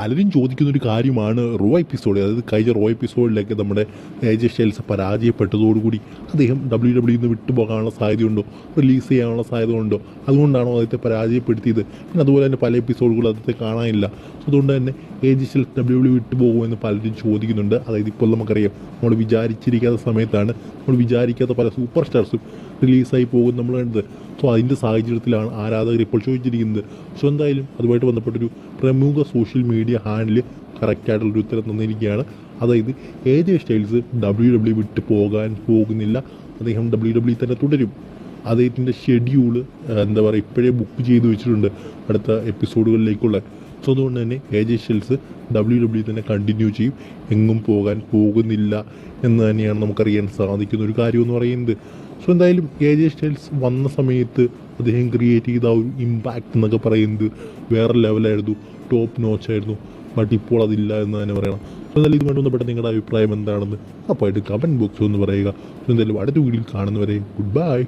പലരും ചോദിക്കുന്ന ഒരു കാര്യമാണ് റോ എപ്പിസോഡ് അതായത് കഴിഞ്ഞ റോ എപ്പിസോഡിലൊക്കെ നമ്മുടെ ഏജ് സ്റ്റൈൽസ് പരാജയപ്പെട്ടതോടുകൂടി അദ്ദേഹം ഡബ്ല്യു ഡബ്ല്യു നിന്ന് വിട്ടുപോകാനുള്ള സാധ്യതയുണ്ടോ? റിലീസ് ചെയ്യാനുള്ള സാധ്യത ഉണ്ടോ അതുകൊണ്ടാണോ അദ്ദേഹത്തെ പരാജയപ്പെടുത്തിയത്? പിന്നെ അതുപോലെ തന്നെ പല എപ്പിസോഡുകളും അദ്ദേഹത്തെ കാണാനില്ല. അതുകൊണ്ട് തന്നെ ഏജ് സ്റ്റൈൽസ് ഡബ്ല്യു ഡബ്ല്യു വിട്ടുപോകുമെന്ന് പലരും ചോദിക്കുന്നുണ്ട്. അതായത് ഇപ്പോൾ നമുക്കറിയാം നമ്മൾ വിചാരിച്ചിരിക്കാത്ത സമയത്താണ് നമ്മൾ വിചാരിക്കാത്ത പല സൂപ്പർ സ്റ്റാർസും റിലീസായി പോകും നമ്മൾ കണ്ടത് സോ അതിന്റെ സാഹചര്യത്തിലാണ് ആരാധകർ ഇപ്പോൾ ചോദിച്ചിരിക്കുന്നത്. സോ എന്തായാലും അതുമായിട്ട് ബന്ധപ്പെട്ടൊരു പ്രമുഖ സോഷ്യൽ മീഡിയ ഹാൻഡിൽ കറക്റ്റായിട്ടുള്ളൊരു ഉത്തരം തന്നിരിക്കുകയാണ്. അതായത് A J Styles W W വിട്ട് പോകാൻ പോകുന്നില്ല അദ്ദേഹം ഡബ്ല്യു ഡബ്ല്യു തന്നെ തുടരും. അദ്ദേഹത്തിന്റെ ഷെഡ്യൂൾ എന്താ പറയുക ഇപ്പോഴേ ബുക്ക് ചെയ്ത് വെച്ചിട്ടുണ്ട് അടുത്ത എപ്പിസോഡുകളിലേക്കുള്ള സോ അതുകൊണ്ട് തന്നെ A J Styles W W തന്നെ കണ്ടിന്യൂ ചെയ്യും എങ്ങും പോകാൻ പോകുന്നില്ല എന്ന് തന്നെയാണ് നമുക്കറിയാൻ സാധിക്കുന്ന ഒരു കാര്യം എന്ന് പറയുന്നത്. സോ എന്തായാലും എ ജെ സ്റ്റൈൽസ് വന്ന സമയത്ത് അദ്ദേഹം ക്രിയേറ്റ് ചെയ്ത ആ ഒരു ഇമ്പാക്റ്റ് എന്നൊക്കെ പറയുന്നത് വേറെ ലെവലായിരുന്നു ടോപ്പ് നോച്ചായിരുന്നു ബട്ട് ഇപ്പോൾ അതില്ല എന്ന് തന്നെ പറയണം. സോ എന്തായാലും ഇതുമായി ബന്ധപ്പെട്ട നിങ്ങളുടെ അഭിപ്രായം എന്താണെന്ന് അപ്പോൾ ആയിട്ട് കമന്റ് ബോക്സ് ഒന്ന് പറയുക. സോ എന്തായാലും അടുത്ത വീഡിയോയിൽ കാണുന്നവരെ ഗുഡ് ബൈ